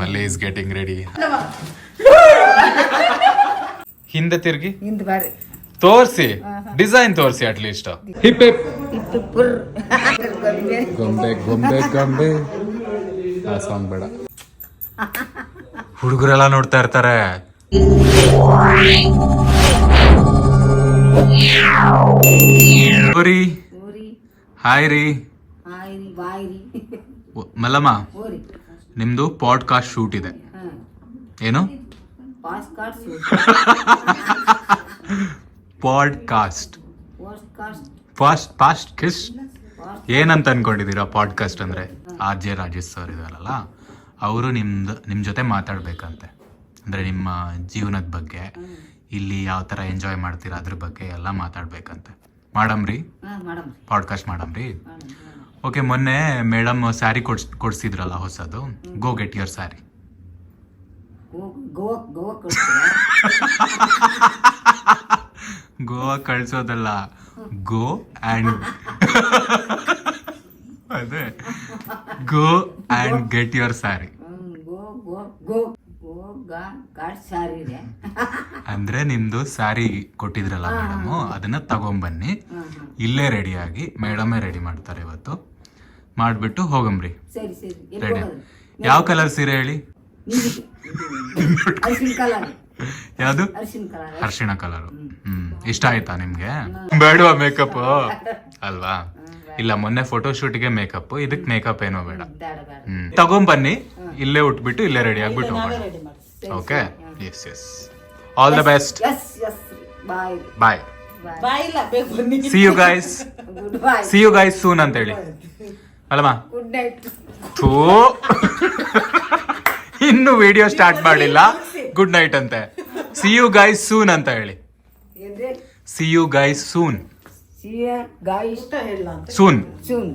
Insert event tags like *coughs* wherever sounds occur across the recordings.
ಮಲ್ಲಿ is getting ready ಹಿಂದೆ ತಿರುಗಿ. ಹಿಂದ್ ಬಾರಿ. ತೋರ್ಸಿ. ಡಿಸೈನ್ ತೋರ್ಸಿ ಅಟ್ ಲೀಸ್ಟ್ ಹಿಪ್ ಹಿಪ್ ಗೊಂಬೆ ಗೊಂಬೆ ಗೊಂಬೆ. ಆ ಸಾಂಗ್ ಬೇಡ. ಹುಡುಗರೆಲ್ಲ ನೋಡ್ತಾ ಇರ್ತಾರೆ. ಓರಿ ಊರಿ. ಹಾಯ್ ರೀ. ಆಯ್ರಿ ಬಾಯ್ರಿ ಮಲ್ಲಮ್ಮ. ನಿಮ್ದು ಪಾಡ್ಕಾಸ್ಟ್ ಶೂಟ್ ಇದೆ. ಏನು? ಪಾಡ್ಕಾಸ್ಟ್ ಫಾಸ್ಟ್ ಫಾಸ್ಟ್ ಕಿಸ್ ಏನಂತ ಅನ್ಕೊಂಡಿದ್ದೀರಾ ಪಾಡ್ಕಾಸ್ಟ್ ಅಂದ್ರೆ? ಆರ್ ಜೆ ರಾಜೇಶ್ ಸರ್ ಇದಾರಲ್ಲ ಅವರು ನಿಮ್ದು ನಿಮ್ಮ ಜೊತೆ ಮಾತಾಡ್ಬೇಕಂತೆ. ಅಂದ್ರೆ ನಿಮ್ಮ ಜೀವನದ ಬಗ್ಗೆ ಇಲ್ಲಿ ಯಾವ ಥರ ಎಂಜಾಯ್ ಮಾಡ್ತೀರಾ ಅದ್ರ ಬಗ್ಗೆ ಎಲ್ಲ ಮಾತಾಡ್ಬೇಕಂತೆ. ಮಾಡಮ್ರಿ ಪಾಡ್ಕಾಸ್ಟ್ ಮಾಡಮ್ರಿ ಮೇಡಮ್ ಓಕೆ ಮೊನ್ನೆ ಮೇಡಮ್ ಸ್ಯಾರಿ ಕೊಡ್ಸ್ ಕೊಡ್ಸಿದ್ರಲ್ಲ ಹೊಸದು? Go get your sari Goa ಕಳ್ಸೋದಲ್ಲ. Go and *laughs* ಅದೇ. Go and get your sari ಅಂದ್ರೆ ನಿಮ್ದು ಸ್ಯಾರಿ ಕೊಟ್ಟಿದ್ರಲ್ಲ ಮೇಡಮ್ ಅದನ್ನ ತಗೊಂಬನ್ನಿ. ಇಲ್ಲೇ ರೆಡಿಯಾಗಿ ಮೇಡಮೇ ರೆಡಿ ಮಾಡ್ತಾರೆ ಇವತ್ತು. ಮಾಡ್ಬಿಟ್ಟು ಹೋಗಂಬ್ರಿ. ಸರಿ ಸರಿ. ಎಲ್ಲಿ ರೆಡಿ ಹೋಗೋದು? ಯಾವ ಕಲರ್ ಸೀರೆ ಹೇಳಿ? ಯಾವ್ದು ಅರಿಶಿನ ಕಲರ್ ಯಾವುದು? ಅರಿಶಿನ ಕಲರ್ ಅರ್ಶಿಣ ಕಲರ್ ಹ್ಮ್. ಇಷ್ಟ ಆಯ್ತಾ ನಿಮ್ಗೆ? ಬೇಡವಾ ಮೇಕಪ್ ಅಲ್ವಾ? ಇಲ್ಲ ಮೊನ್ನೆ ಫೋಟೋ ಶೂಟ್ಗೆ ಮೇಕಪ್ ಇದಕ್ ಮೇಕಪ್ ಏನೋ ಬೇಡ. ಬೇಡ ಬೇಡ. ಹ್ಮ್. ತಗೊಂಬನ್ನಿ. ಇಲ್ಲೇ ಉಟ್ಬಿಟ್ಟು ಇಲ್ಲೇ ರೆಡಿ ಆಗ್ಬಿಟ್ಟು ಹೋಗೋಣ. Okay yes yes all the best yes yes bye ಬನ್ನಿ. See you guys good bye see you guys soon ಅಂತ ಹೇಳಿ ಅಲ್ಲಮ್ಮ ಗುಡ್ ನೈಟ್ ಥೂ. ಇನ್ನು ವಿಡಿಯೋ ಸ್ಟಾರ್ಟ್ ಮಾಡಿಲ್ಲ. ಗುಡ್ ನೈಟ್ ಅಂತೆ. ಸಿ ಯು ಗೈಸ್ ಸೂನ್ ಅಂತ ಹೇಳಿ. See you guys soon soon soon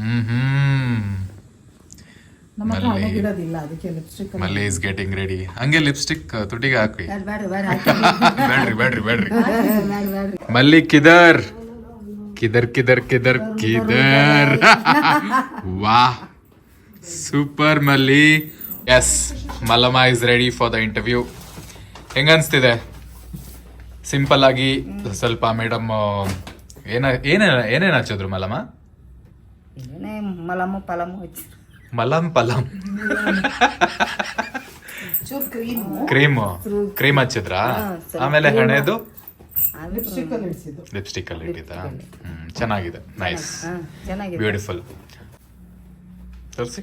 hmm hmm. ನಮ್ಮ ಅದಕ್ಕೆ lipstick Malli is getting ready ಹಂಗೆ ಲಿಪ್ಸ್ಟಿಕ್ ತುಟಿಗೆ ಹಾಕಿ ಬೇಡ ಬೇಡ ಬೇಡ *laughs* ಬೇಡ್ರಿ ಬೇಡ್ರಿ ಬೇಡ್ರಿ. ಬೇಡ ಬೇಡ್ರಿ. ಮಲ್ಲಿ ಕಿದರ್. ಕಿದರ್ ಕಿದರ್ ಕಿದರ್ ಕಿದರ್ *laughs* ವಾಹ್. Super Malli. Yes Mallamma is ready for the interview ಹೆಂಗನ್ಸ್ತಿದೆ simple ಆಗಿ ಸ್ವಲ್ಪ ಮೇಡಮ್ ಏನ ಏನೇನ ಏನೇನು ಹಚ್ಚಿದ್ರು ಮಲ್ಲಮ್ಮ? ಏನೇ ಪಲಮ್ ಮಲಮ್ ಪಲಮ್ ಕ್ರೀಮ್ ಕ್ರೀಮ್ ಹಚ್ಚಿದ್ರಾ? ಆಮೇಲೆ ಹಣೆದು? ಲಿಪ್ಸ್ಟಿಕ್ ಅಲ್ಲಿ ಇಟ್ಟಿದ್ದ? ಚೆನ್ನಾಗಿದೆ. ನೈಸ್ ಚೆನ್ನಾಗಿದೆ. ಬ್ಯೂಟಿಫುಲ್ ತೋರಿಸಿ.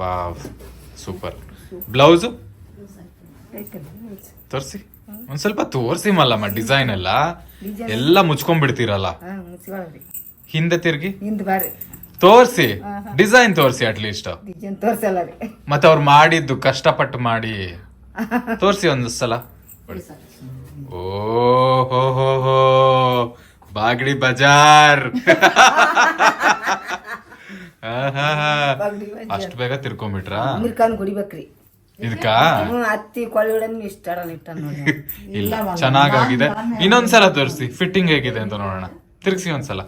Wow super. ಬ್ಲೌಸು? ತೋರಿಸಿ. ಒಂದ್ ಸ್ವಲ್ಪ ತೋರಿಸಿ ಮಲ್ಲಮ್ಮ ಡಿಸೈನ್ ಎಲ್ಲ? ಎಲ್ಲ ಮುಚ್ಕೊಂಡ್ಬಿಡ್ತೀರಲ್ಲ? ಹಿಂದೆ ತಿರ್ಗಿ? ಹಿಂದ್ ಬಾರಿ. ತೋರಿಸಿ. ಡಿಸೈನ್ ತೋರಿಸಿ ಅಟ್ ಲೀಸ್ಟ್ ಮತ್ತೆ ಅವ್ರು ಮಾಡಿದ್ದು ಕಷ್ಟಪಟ್ಟು ಮಾಡಿ. *laughs* ತೋರಿಸಿ ಒಂದು ಸಲ ಓ ಹೋ ಹೋ ಹೋ ಬಾಗಡಿ ಬಜಾರ್. *laughs* ಅಷ್ಟು ಬೇಗ ತಿರ್ಕೊಂಬಿಟ್ರಾ ಮಿರ್ಕಾನ್ ಕುಡಿಬೇಕ್ರಿ. ಇದಕ್ಕ ಅತ್ತಿ ಕೊಳ್ಳಿಡನ್ ಇಷ್ಟ ಇಟ್ಟ *laughs* ಇಲ್ಲ ಚೆನ್ನಾಗಾಗಿದೆ. ಇನ್ನೊಂದ್ಸಲ ತೋರಿಸಿ ಫಿಟ್ಟಿಂಗ್ ಹೇಗಿದೆ ಅಂತ ನೋಡೋಣ. ತಿರ್ಗಿಸಿ ಒಂದ್ಸಲ.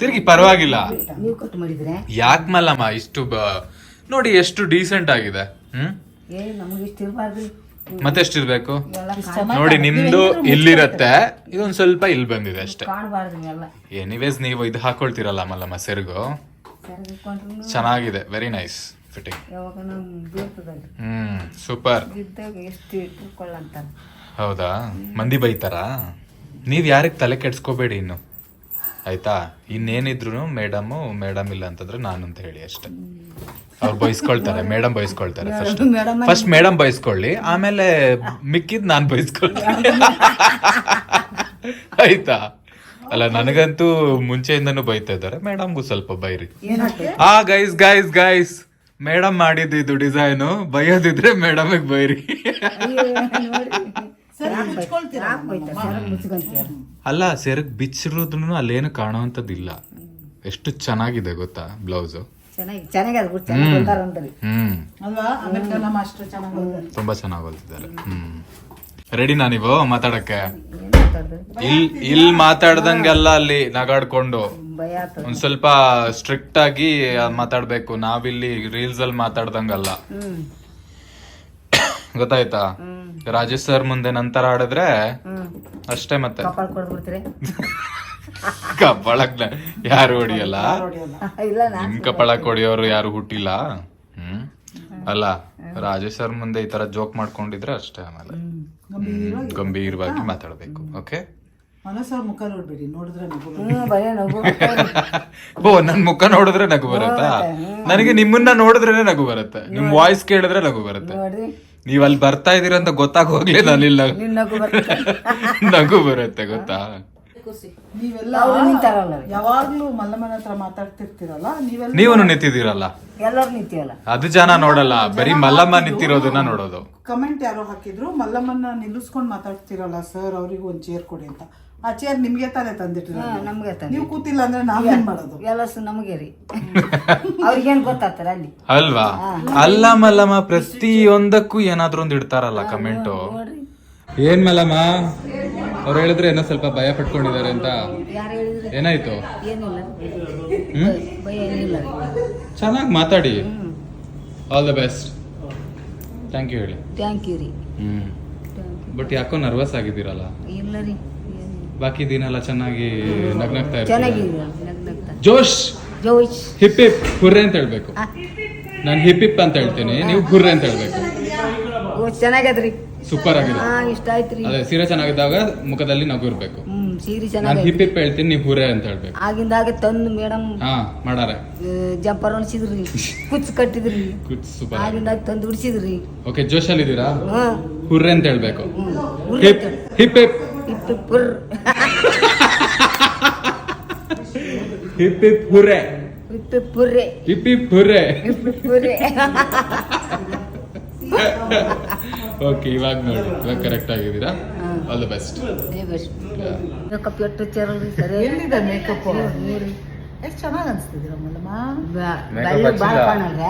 ತಿರ್ಗಿ ಪರವಾಗಿಲ್ಲ. ಯಾಕ್ ಮಲ್ಲಮ್ಮ ಇಷ್ಟು ನೋಡಿ ಎಷ್ಟು ಡೀಸೆಂಟ್ ಆಗಿದೆ ಹ್ಮ್? ಏ ನಮಗೆ ಮತ್ತೆ ಎಷ್ಟಿರ್ಬೇಕು ನೋಡಿ ನಿಮ್ದು ಇಲ್ಲಿರತ್ತೆ. ಇದೊಂದ್ ಸ್ವಲ್ಪ ಇಲ್ಲಿ ಬಂದಿದೆ ಅಷ್ಟೇ. ಎನಿವೇಸ್ ನೀವು ಇದು ಹಾಕೊಳ್ತೀರಲ್ಲ ಮಲ್ಲಮ್ಮ ಸೆರಗು? ಚೆನ್ನಾಗಿದೆ very nice fitting hmm super ಹೌದಾ? ಮಂದಿ ಬೈತಾರಾ? ನೀವ್ ಯಾರಿಗೆ ತಲೆ ಕೆಡ್ಸ್ಕೋಬೇಡಿ ಇನ್ನು? ಆಯ್ತಾ? ಇನ್ನೇನಿದ್ರು ಮೇಡಮ್ ಮೇಡಮ್ ಇಲ್ಲ ಅಂತಂದ್ರೆ ನಾನು ಅಂತ ಹೇಳಿ ಅಷ್ಟೇ. ಅವ್ರು ಬಯಸ್ಕೊಳ್ತಾರೆ ಮೇಡಮ್ ಬಯಸ್ಕೊಳ್ತಾರೆ ಫಸ್ಟ್ ಫಸ್ಟ್ ಮೇಡಮ್ ಬಯಸ್ಕೊಳ್ಳಿ ಆಮೇಲೆ ಮಿಕ್ಕಿದ್ ನಾನ್ ಬಯಸ್ಕೊಳ್ತೀನಿ ಆಯ್ತಾ? ಅಲ್ಲ ನನಗಂತೂ ಮುಂಚೆಯಿಂದನೂ ಬೈತಾ ಇದ್ದಾರೆ ಮೇಡಮ್ಗೂ ಸ್ವಲ್ಪ ಬೈರಿ. ಆ ಗೈಸ್ ಗೈಸ್ ಗೈಸ್ ಮೇಡಮ್ ಮಾಡಿದ್ದು ಇದು ಡಿಸೈನು ಬೈಯೋದಿದ್ರೆ ಮೇಡಮಿಗೆ ಬೈರಿ. ಅಲ್ಲ ಸೆರಗ್ ಬಿಚ್ಚಿರೋದ್ರೂ ಅಲ್ಲೇನು ಕಾಣುವಂಥದ್ದಿಲ್ಲ. ಎಷ್ಟು ಚೆನ್ನಾಗಿದೆ ಗೊತ್ತಾ ಬ್ಲೌಸ್. ತುಂಬಾ ಚೆನ್ನಾಗಿ ಹೊಲ್ತಿದ್ದಾರೆ. ಹ್ಮ್. ನಾನು ನೀವು ಮಾತಾಡಕ್ಕೆ? ಇಲ್ ಇಲ್ ಮಾತಾಡ್ದಂಗೆಲ್ಲ ಅಲ್ಲಿ ನಗಾಡ್ಕೊಂಡು. ಒಂದ್ ಸ್ವಲ್ಪ ಸ್ಟ್ರಿಕ್ಟ್ ಆಗಿ ಮಾತಾಡ್ಬೇಕು. ನಾವಿಲ್ಲಿ ರೀಲ್ಸ್ ಅಲ್ಲಿ ಮಾತಾಡ್ದಂಗಲ್ಲ. ಗೊತ್ತಾಯ್ತಾ? ರಾಜೇಶ್ ಸರ್ ಮುಂದೆ ನಂತರ ಆಡಿದ್ರೆ ಅಷ್ಟೇ ಮತ್ತೆ. ಕಬ್ಬಳಕ್ *laughs* ಯಾರು ಹೊಡಿಯಲ್ಲ? ಹೊಡಿಯಲ್ಲ? ಇಲ್ಲ ನಾ ನಿಮ್ ಕಪ್ಪಳಕ್ ಹೊಡಿಯೋರು ಯಾರು ಹುಟ್ಟಿಲ್ಲ? ಹ್ಮ್? ಅಲ್ಲ ರಾಜೇಶ್ ಸರ್ ಮುಂದೆ ಈ ತರ ಜೋಕ್ ಮಾಡ್ಕೊಂಡಿದ್ರೆ ಅಷ್ಟೇ ಆಮೇಲೆ. ಗಂಭೀರವಾಗಿ ಮಾತಾಡ್ಬೇಕು. ಓಕೆ? ಮುಖ ನೋಡ್ಬೇಡಿ ನೋಡಿದ್ರೆ ನಗು ಬರುತ್ತೆ. ಹ್ಮ್ ಭಯ ನಗು *laughs* ಓ ನನ್ ಮುಖ ನೋಡಿದ್ರೆ ನಗು ಬರುತ್ತಾ? ನನಗೆ ನಿಮ್ಮನ್ನ ನೋಡಿದ್ರೆ ನಗು ಬರುತ್ತೆ. ನಿಮ್ ವಾಯ್ಸ್ ಕೇಳಿದ್ರೆ ನಗು ಬರುತ್ತೆ. ನೀವ್ ಅಲ್ಲಿ ಬರ್ತಾ ಇದೀರ ಅಂತ ಗೊತ್ತಾಗೋಗ್ಲಿ ನಾನಿಲ್ಲ ನಿನ್ ನಗು ಬರುತ್ತೆ ಗೊತ್ತಾ? ನೀವೆಲ್ಲ ಯಾವಾಗ್ಲೂ ಮಲ್ಲಮ್ಮನ ಹತ್ರ ಮಾತಾಡ್ತಿರ್ತೀರಲ್ಲ ನೀವೆಲ್ಲ ನೀವು ನಿಂತಿದ್ದೀರಲ್ಲ? ಎಲ್ಲರೂ ನಿಂತಿಯಲ್ಲ ಅದು ಜನ ನೋಡಲ್ಲ ಬರೀ ಮಲ್ಲಮ್ಮ ನಿಂತಿರೋದನ್ನ ನೋಡೋದು. ಕಮೆಂಟ್ ಯಾರೋ ಹಾಕಿದ್ರು ಮಲ್ಲಮ್ಮನ್ನ ನಿಲ್ಲಿಸ್ಕೊಂಡ್ ಮಾತಾಡ್ತಿರಲ್ಲ ಸರ್ ಅವ್ರಿಗೆ ಒಂದ್ ಚೇರ್ ಕೊಡಿ ಅಂತ. ಆ ಚೇರ್ ನಿಮ್ಗೆ ತಾನೇ ತಂದಿಟ್ಟಿರ ನಮ್ಗೆ ತಾನೆ. ನೀವು ಕೂತಿಲ್ಲ ಅಂದ್ರೆ ನಾವೇನ್ ಮಾಡೋದು? ಎಲ್ಲ ಸು ನಮಗೆ ರೀ. ಅವ್ರಿಗೇನ್ ಗೊತ್ತಾಗ್ತಾರ ಅಲ್ಲಿ? ಅಲ್ವಾ? ಅಲ್ಲ ಮಲ್ಲಮ್ಮ ಪ್ರತಿಯೊಂದಕ್ಕೂ ಏನಾದ್ರೂ ಒಂದ್ ಇಡ್ತಾರಲ್ಲ ಕಮೆಂಟು. ಏನ್ ಮಲ್ಲಮ್ಮ? ಅವ್ರು ಹೇಳಿದ್ರೆ ಏನೋ ಸ್ವಲ್ಪ ಭಯ ಪಟ್ಕೊಂಡಿದ್ದಾರೆ ಅಂತ. ಯಾರು ಹೇಳಿದ್ರಿ? ಏನಾಯ್ತು? ಏನಿಲ್ಲ. ಹ್ಮ್? ಭಯ ಏನಿಲ್ಲ. ಚೆನ್ನಾಗಿ ಮಾತಾಡಿ. All the best thank you ಹೇಳಿ. ಥ್ಯಾಂಕ್ ಯು ರೀ. ಹ್ಮ್. ಬಟ್ ಯಾಕೋ ನರ್ವಸ್ ಆಗಿದ್ದೀರಲ್ಲ? ಇಲ್ಲ ರೀ ಏನಿಲ್ಲ. ಬಾಕಿ ದಿನ ಎಲ್ಲ ಚೆನ್ನಾಗಿ ನಗ್ನಾಗ್ತಾ ಇರ್ತೀರ? ಚೆನ್ನಾಗಿದೆ ನಗ್ನಗ್ತಾ. ಜೋಶ್! ಜೋಶ್. ಹಿಪ್ ಹಿಪ್ ಹುರ್ರೆ ಅಂತ ಹೇಳ್ಬೇಕು. ಆ, ನಾನು ಹಿಪ್ ಹಿಪ್ ಅಂತ ಹೇಳ್ತೀನಿ. ನೀವು ಹುರ್ರೆ ಅಂತ ಹೇಳ್ಬೇಕು. ಓ ಚೆನ್ನಾಗದ್ರಿ. ಸೂಪರ್ ಆಗಿದೆ. ಹಾ ಇಷ್ಟ ಆಯ್ತು ರೀ. ಅದೇ ಸೀರೆ ಚೆನ್ನಾಗಿದ್ದಾಗ ಮುಖದಲ್ಲಿ ನಗು ಇರ್ಬೇಕು. ಹ್ಮ್ ಸೀರೆ ನಾನು ಚೆನ್ನಾಗೈತಿ ಹಿಪ್ ಹಿಪ್ ಹೇಳ್ತೀನಿ ನೀವು ಹುರ್ರೆ ಅಂತ ಹೇಳ್ಬೇಕು. ಆಗಿಂದಾಗ ತಂದು ಮೇಡಮ್ ಹಾ ಮಾಡಾರೆ. ಜಂಪರ್ ಹೊಣಿಸಿದ್ರಿ ಕುಚ್ ಕಟ್ಟಿದ್ರಿ. ಸೂಪರ್ ಆಗಿಂದಾಗ ತಂದು ಉಡ್ಸಿದ್ರಿ. ಓಕೆ ಜೋಶಲ್ಲಿ ಇದ್ದೀರಾ ಹಾ. ಹುರ್ರೆ ಅಂತ ಹೇಳ್ಬೇಕು. Hip hip hip hip hip hip ಪುರ್ hip hip hurray ಇತ್ತು ಪುರ್ರೆ ಹಿಪ್ ಹಿಪ್ ಹುರ್ರೆ ಪುರ್ರೆ ಓಕೆ ಇವಾಗ ನೋಡಿ. ಇವಾಗ ಕರೆಕ್ಟ್ ಆಗಿದ್ದೀರಾ? ಆಲ್ ದ ಬೆಸ್ಟ್ ಮೇಕಪ್ ಎಷ್ಟು ಚರಲ್ರಿ ಸರಿ. ಎಲ್ಲಿದೆ ಮೇಕಪ್ ಎಷ್ಟು ಚೆನ್ನಾಗಿ ಅನ್ಸ್ತಿದ್ದೀರ ಕಾಣಲ್ರ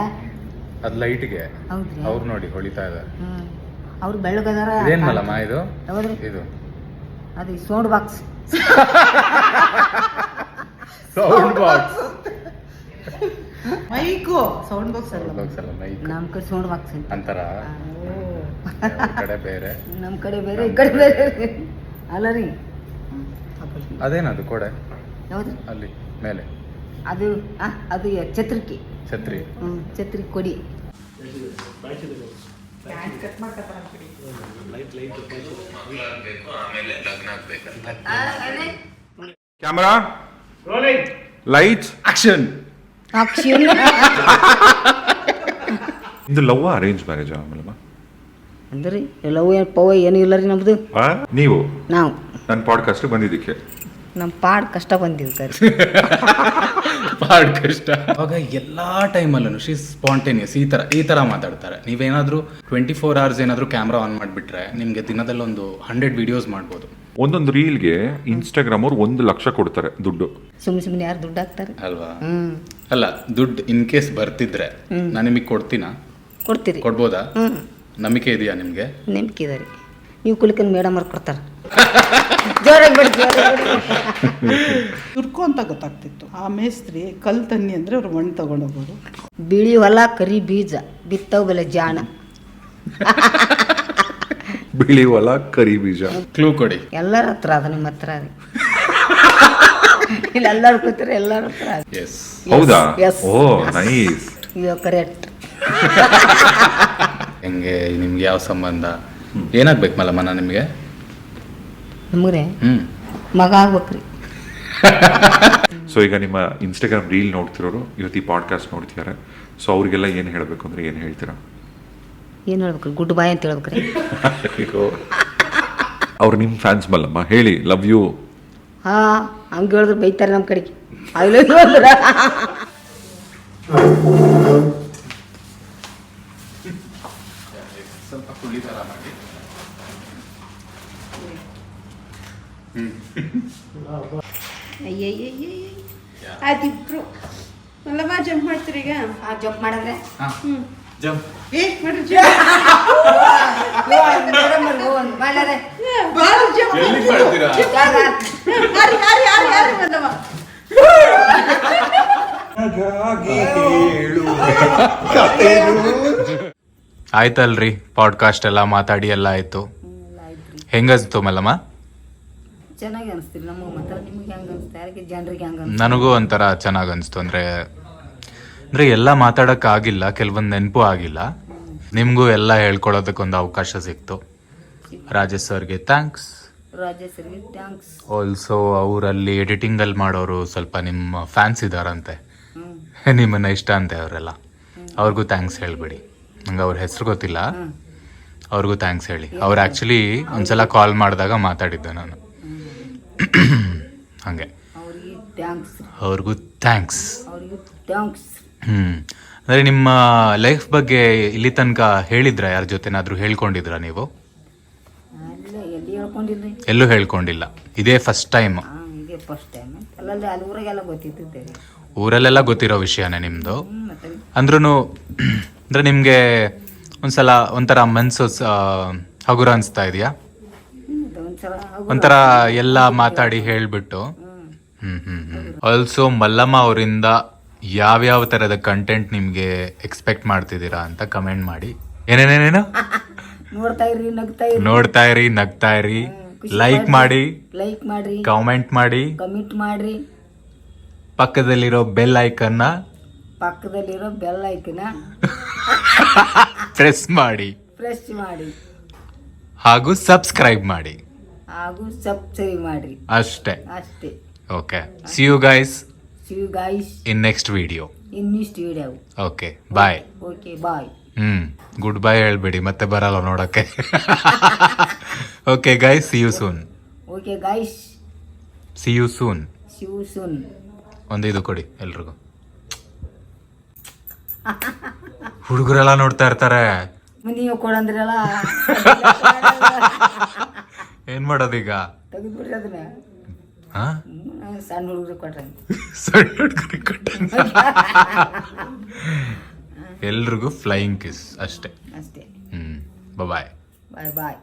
ಅದು ಲೈಟ್ಗೆ ಅವ್ರು ನೋಡಿ ಹೊಳಿತಾ ಇದ್ದಾರೆ ಅವ್ರು ಬೆಳ್ಳಗದಾರ ಏನು ಮಲಮ್ಮ ಇದು? ಇದು. ಅದು sound box *laughs* sound box mic. Sound box ಅಲ್ಲ ಬಾಕ್ಸ್ ಅಲ್ಲ ಮೈಕ್. ನಮ್ ಕಡೆ ಸೌಂಡ್ ಬಾಕ್ಸ್ ಅಂತ ಅಂತಾರ? ಕಡೆ ಬೇರೆ. ನಮ್ಮ ಕಡೆ ಬೇರೆ ಈ ಕಡೆ ಬೇರೆ. ಅಲ್ಲ ರೀ. ಅದೇನದು ಕೊಡೆ ಯಾವುದು? ಅಲ್ಲಿ ಮೇಲೆ. ಅದು ಆ, ಅದು ಛತ್ರಿಕೆ. ಛತ್ರಿ. ಹ್ಞೂ ಛತ್ರಿ ಕೊಡಿ. ಕ್ಯಾಮರಾ? ಲೈಟ್ಸ್ ಆಕ್ಷನ್ *laughs* ಇದು ಲವ್ ಅರೇಂಜ್ ಮ್ಯಾರೇಜ್ ಆಮೇಲೆ ಅಂದ್ರಿ ಎಲ್ಲವೂ ಏನು ಪವ ಏನೂ ಇಲ್ಲ ರೀ ನಮ್ದು? ನೀವು? ನಾವು. ನನ್ನ ಪಾಡ್ಕಾಸ್ಟ್ ಬಂದಿದ್ದಕ್ಕೆ. ನಮ್ಮ ಪಾಡ್ ಕಷ್ಟ ಬಂದಿವಿ ಸರ್. *laughs* ಪಾಡ್ ಕಷ್ಟ. ಅವಾಗ ಎಲ್ಲಾ ಟೈಮಲ್ಲೂ ಶಿ ಸ್ಪಾಂಟೇನಿಯಸ್ ಈ ತರ ಈ ತರ ಮಾತಾಡ್ತಾರೆ. ನೀವೇನಾದ್ರೂ ಟ್ವೆಂಟಿ ಫೋರ್ ಅವರ್ಸ್ ಏನಾದರೂ ಕ್ಯಾಮ್ರಾ ಆನ್ ಮಾಡಿಬಿಟ್ರೆ ನಿಮಗೆ ದಿನದಲ್ಲಿ ಒಂದು ಹಂಡ್ರೆಡ್ ವಿಡಿಯೋಸ್ ಮಾಡ್ಬೋದು. ಒಂದೊಂದು ರೀಲ್ಗೆ ಇನ್ಸ್ಟಾಗ್ರಾಮ್ ಅವ್ರು ಒಂದು ಲಕ್ಷ ಕೊಡ್ತಾರೆ ದುಡ್ಡು. ಸುಮ್ಮನೆ ಸುಮ್ಮನೆ ಯಾರು ದುಡ್ಡು ಹಾಕ್ತಾರೆ? ಅಲ್ವಾ? ಹ್ಮ್. ಅಲ್ಲ ದುಡ್ಡು ಇನ್ ಕೇಸ್ ಬರ್ತಿದ್ರೆ ನಾನು ನಿಮಗೆ ಕೊಡ್ತೀನಾ? ಕೊಡ್ತೀರಿ. ಕೊಡ್ಬೋದಾ? ಹ್ಮ್. ನಂಬಿಕೆ ಇದೆಯಾ ನಿಮಗೆ? ನಂಬಿಕೆ ಇದೆ ರೀ. ನೀವು ಕುಲಕನ್ ಮೇಡಮ್ ಅವ್ರು ಕೊಡ್ತಾರೆ. *laughs* ಜೋರಾಗಿ ಬಿಡಿ ಜೋರಾಗಿ ಬಿಡಿ. *laughs* ತುರ್ಕು ಅಂತ ಗೊತ್ತಾಗ್ತಿತ್ತು. ಆ ಮೇಸ್ತ್ರಿ ಕಲ್ ತನ್ನಿ ಅಂದ್ರೆ ಅವ್ರು ಮಣ್ಣು ತಗೊಂಡೋಗೋರು ಬಿಳಿ ಹೊಲ ಕರಿ ಬೀಜ ಬಿತ್ತವು ಬೆಲೆ ಜಾಣ. *laughs* ಬಿಳಿ ಹೊಲ ಕರಿ ಬೀಜ. ಕ್ಲೂ ಕೊಡಿ. ಎಲ್ಲರ ಹತ್ರ ಅದ ನಿಮ್ಮ ಹತ್ರ ರೀ. ಇಲ್ಲಿ ಎಲ್ಲರೂ ಕೂತಿರ ಎಲ್ಲರ ಹತ್ರ ಎಸ್ ಹೌದಾ. ಓ ನೈಸ್ ಯು ಕರೆಕ್ಟ್ ಹೆಂಗೆ ನಿಮ್ಗೆ ಯಾವ ಸಂಬಂಧ? ಏನಾಗ್ಬೇಕು ಮಲ್ಲಮ್ಮ ನಾನು ನಿಮಗೆ? ನಮಗ್ರೆ? ಮಗ ಆಗ್ಬೇಕ್ರಿ. *laughs* ಸೊ ಈಗ ನಿಮ್ಮ ಇನ್ಸ್ಟಾಗ್ರಾಮ್ ರೀಲ್ ನೋಡ್ತಿರೋರು ಇವತ್ತು ಈ ಪಾಡ್ಕಾಸ್ಟ್ ನೋಡ್ತಿದ್ದಾರೆ ಸೊ ಅವರಿಗೆಲ್ಲ ಏನು ಹೇಳಬೇಕು ಅಂದ್ರೆ ಏನು ಹೇಳ್ತೀರಾ? ಏನು ಹೇಳ್ಬೇಕು ಗುಡ್ ಬಾಯ್ ಅಂತ ಹೇಳ್ಬೇಕ್ರಿ. ಅವ್ರು ನಿಮ್ಮ ಫ್ಯಾನ್ಸ್ ಮಲ್ಲಮ್ಮ. ಹೇಳಿ ಲವ್ ಯು ಹಾಂ ಹಂಗೆ ಹೇಳಿದ್ರೆ ಬೈತಾರೆ ನಮ್ಮ ಕಡೆಗೆ. ಅಲ್ಲಿ *laughs* ಅಂದ್ರ ಸ್ವಲ್ಪ ಕುಳ್ಳಿ ಥರ ಮಾಡಿ ಅದಿಬ್ರು ಮಲ್ಲಮ್ಮ ಜಂಪ್ ಮಾಡ್ತೀರಿ ಈಗ? ಆ ಜಂಪ್ ಮಾಡಿದ್ರೆ. ಜಂಪ್ ಏ ಮಾಡ್ರಿ ಆಯ್ತಲ್ರಿ ಪಾಡ್ಕಾಸ್ಟ್ ಎಲ್ಲ ಮಾತಾಡಿ ಎಲ್ಲ ಆಯ್ತು. ಹೆಂಗಸ್ತು ಮಲ್ಲಮ್ಮ? ಚೆನ್ನಾಗಿ ಅನಿಸ್ತೀರಿ ನಮಗೆ ಮಾತ್ರ ನಿಮ್ಗೆ ಹೆಂಗೆ ಅನಿಸ್ತಾ? ಯಾರಿಗೆ ಜನರಿಗೆ ಹೆಂಗೆ ನನಗೂ ಒಂಥರ ಚೆನ್ನಾಗಿ ಅನಿಸ್ತು. ಅಂದರೆ ಅಂದರೆ ಎಲ್ಲ ಮಾತಾಡೋಕ್ಕಾಗಿಲ್ಲ ಆಗಿಲ್ಲ ಕೆಲವೊಂದು ನೆನಪು ಆಗಿಲ್ಲ. ನಿಮಗೂ ಎಲ್ಲ ಹೇಳ್ಕೊಳ್ಳೋದಕ್ಕೊಂದು ಅವಕಾಶ ಸಿಕ್ತು. ರಾಜೇಶ್ ಸರ್ಗೆ ಥ್ಯಾಂಕ್ಸ್ ರಾಜೇಶ್ವರಿಗೆ ಥ್ಯಾಂಕ್ಸ್ ಆಲ್ಸೋ ಅವರಲ್ಲಿ ಎಡಿಟಿಂಗಲ್ಲಿ ಮಾಡೋರು ಸ್ವಲ್ಪ ನಿಮ್ಮ ಫ್ಯಾನ್ಸ್ ಇದ್ದಾರಂತೆ *laughs* ನಿಮ್ಮನ್ನ ಇಷ್ಟ ಅಂತೆ ಅವರೆಲ್ಲ. ಅವ್ರಿಗೂ ಥ್ಯಾಂಕ್ಸ್ ಹೇಳ್ಬಿಡಿ. ನಂಗೆ ಅವ್ರ ಹೆಸರು ಗೊತ್ತಿಲ್ಲ. ಅವ್ರಿಗೂ ಥ್ಯಾಂಕ್ಸ್ ಹೇಳಿ. ಅವ್ರು ಆ್ಯಕ್ಚುಲಿ ಒಂದ್ಸಲ ಕಾಲ್ ಮಾಡಿದಾಗ ಮಾತಾಡಿದ್ದೆ ನಾನು. *coughs* ಹಾಗೆ. ಅವ್ರಿಗೆ ಥ್ಯಾಂಕ್ಸ್ ಹ್ಞೂ ಅಂದರೆ ನಿಮ್ಮ ಲೈಫ್ ಬಗ್ಗೆ ಇಲ್ಲಿ ತನಕ ಹೇಳಿದ್ರ? ಯಾರ ಜೊತೆನಾದರೂ ಹೇಳ್ಕೊಂಡಿದ್ರಾ ನೀವು? ಎಲ್ಲಿ ಹೇಳ್ಕೊಂಡಿಲ್ಲ. ಇದೇ ಫಸ್ಟ್ ಟೈಮ್ ಊರಲ್ಲೆಲ್ಲ ಗೊತ್ತಿರೋ ವಿಷಯನೇ ನಿಮ್ಮದು ಅಂದ್ರೂ ಅಂದರೆ ನಿಮಗೆ ಒಂದ್ಸಲ ಒಂಥರ ಮನಸ್ಸು ಹಗುರ ಅನಿಸ್ತಾ ಇದೆಯಾ ಹ್ಮ್, ಅದು ಒಂದ್ಸಲ ಹಗುರ. ಒಂಥರ ಎಲ್ಲ ಮಾತಾಡಿ ಹೇಳ್ಬಿಟ್ಟು. ಹ್ಮ್. ಹ್ಮ್ ಆಲ್ಸೋ ಮಲ್ಲಮ್ಮ ಅವರಿಂದ ಯಾವ್ಯಾವ ತರದ ಕಂಟೆಂಟ್ ನಿಮಗೆ ಎಕ್ಸ್ಪೆಕ್ಟ್ ಮಾಡ್ತಿದ್ದೀರಾ ಅಂತ ಕಮೆಂಟ್ ಮಾಡಿ. ಏನೇನೇನೇನು? *laughs* ನಗ್ತಾ ನೋಡ್ತಾ ಇರಿ ನಗ್ತಾ ಇರಿ. ಲೈಕ್ ಮಾಡಿ. ಲೈಕ್ ಮಾಡಿ ಕಾಮೆಂಟ್ ಮಾಡಿ. ಕಮೆಂಟ್ ಮಾಡ್ರಿ. ಪಕ್ಕದಲ್ಲಿರೋ ಬೆಲ್ ಐಕನ್ನ ಪಕ್ಕದಲ್ಲಿರೋ ಬೆಲ್ ಐಕನ್ನ ಪ್ರೆಸ್ ಮಾಡಿ. ಪ್ರೆಸ್ ಮಾಡಿ. ಹಾಗೂ ಸಬ್ಸ್ಕ್ರೈಬ್ ಮಾಡಿ. ಹಾಗೂ ಸಬ್ಸ್ಕ್ರೈಬ್ ಮಾಡ್ರಿ. ಅಷ್ಟೇ. ಅಷ್ಟೇ. Okay see you guys see you guys in next video ಇನ್ನಿಷ್ಟು video okay bye okay bye hmm good bye ಹೇಳ್ಬೇಡಿ ಮತ್ತೆ ಬರಲ್ಲ ನೋಡಕ್ಕೆ okay guys see you soon okay guys see you soon see you soon ಒಂದು ಇದು ಕೊಡಿ ಎಲ್ರಿಗೂ. ಹುಡುಗರೆಲ್ಲ ನೋಡ್ತಾ ಇರ್ತಾರೆ. ನೀವು ಕೊಡಂದ್ರಲ್ಲ. *laughs* ಏನ್ ಮಾಡೋದೀಗ? ತೆಗೆದ್ಬಿಡ್ರಿ ಅದನ್ನ. ಹಾ? ಸಣ್ಣ ಹುಡುಗರು ಕೊಟ್ರೆ. *laughs* ಸಣ್ಣ ಹುಡುಗರಿಗೆ. *laughs* ಎಲ್ರಿಗೂ ಫ್ಲೈಯಿಂಗ್ ಕಿಸ್ ಅಷ್ಟೇ. ಅಷ್ಟೇ. ಹ್ಮ್ ಬಾಯ್ ಬಾಯ್ ಬಾಯ್